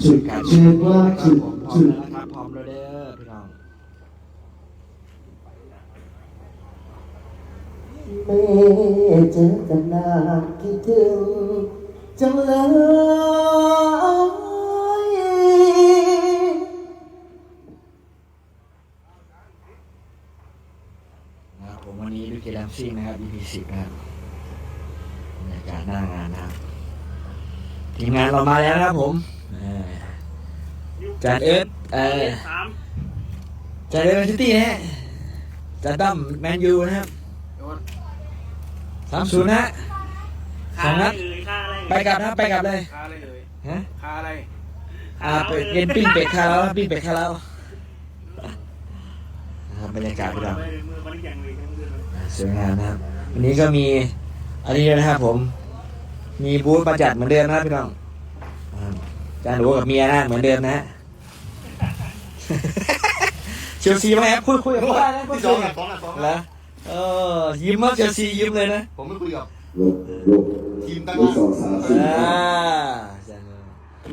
จุดการเชิญว่าครัจุดผมพร้อมจุดแล้วนะครับพร้อมแล้วเด้อพี่น้องแม่เจอกันนานคิดถึงจังเลยนะครับผมวันนี้ดูเกมซิ่งนะครับ EP สิบนะครับบรรยากาศหน้างานนะครับทีมงานเรามาแล้วนะครับผม จานเอิร์ธเออสามจานเอิร์ธแมนซิตี้นะฮะจานตั้มแมนยูนะครับโดนสามศูนย์นะฮะ สองนัด ค่าอะไรไปกลับนะครับไปกลับเลยค่าอะไรเอ่ยฮะค่าอะไรอ่าเป็ดเย็นปิ้งเป็ดคาราแล้วปิ้งเป็ดคาราแล้วนะครับบรรยากาศพี่น้องมือมันอย่างเลยทั้งเดือนเลยสวยงามนะครับ วันนี้ก็มีอันนี้ด้วยนะครับผม มีบูธมาจัดเหมือนเดิมนะครับพี่น้องอ่าจานหนูกับเมียนะเหมือนเดิมนะฮะ เชลซีไหมครับคุยคุยกับพ่อนะคุยสคุองยอะสองอะสองแล้อะวเออยิ้มมากเชลซียิ้มเลยนะ ผมไม่คุยกับลบลบทีมตั้งลบสองสามสี่อ่า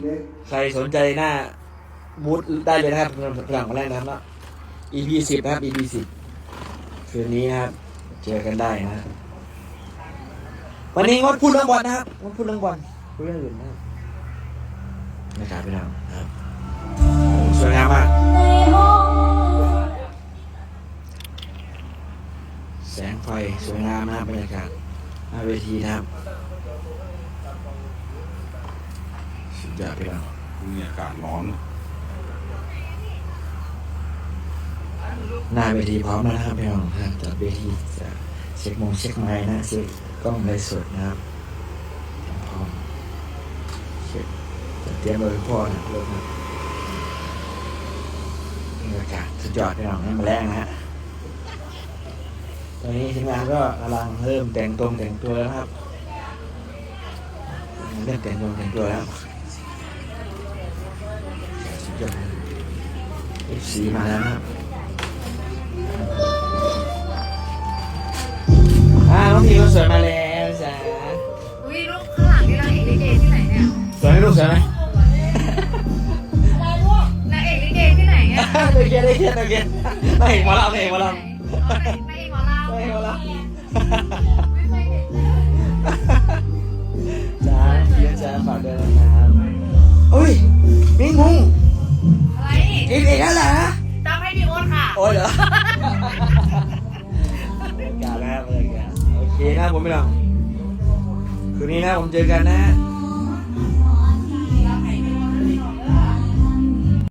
เล็กใครสนใจหน้าบูธได้เลยนะครับหลังมาแรกนะครับเนาะ EP สิบนะครับ EP สิบคืนนี้นะครับ เจอกันได้นะครับวันนี้งดพูดเรื่องบอลนะครับงดพูดเรื่องบอลพูดเรื่องอื่นนะครับนะครับพี่น้องนะครับ สวยงามมากแสงไฟสวยงามนะครับบรรยากาศหน้าเวทีนะครับสุดยอดพี่น้องมีอากาศร้อนหน้าเวทีพร้อมแล้วนะครับพี่น้องนะครับจัดเวทีจะเช็คโมงเช็คไม้นะเช็คกล้องไลฟ์สดนะครับพร้อมเช็คจัดเตรียมโดยพ่อนะรถนะ บรรยากาศสุดยอดพี่น้องให้มาแรงนะฮะ ตอนนี้ทีมงานก็กำลังเริ่มแต่งตรงแต่งตัวแล้วนะครับ เริ่มแต่งตรงแต่งตัวแล้วสุดยอดเอฟซีมาแล้วนะครับอ่าน้องพีคนสวยมาแล้วจ้าอุ้ยลูกข้างหลังนี่นางเอกลิเกที่ไหนเนี่ยสวยไหมลูกสวยไหม อเคได้เขียนโอเคไม่เห็นหมอลำไม่เห็นหมอลอ๋อนางเอกนางเอกหมอลำำไม่เห็นหมอลไม่เคยเห็นเลยำจ้าพี่จ้าฝากด้วยนะครับอุ้ยมิงมุงอะไรอีกอีกแล้วเหรอจำให้พี่โอ๊ตค่ะ โอ้ยเหรอบรรยากาศนะครับบรรยากาศโอเคนะผมไม่ลองคืนนี้นะผมเจอกันนะ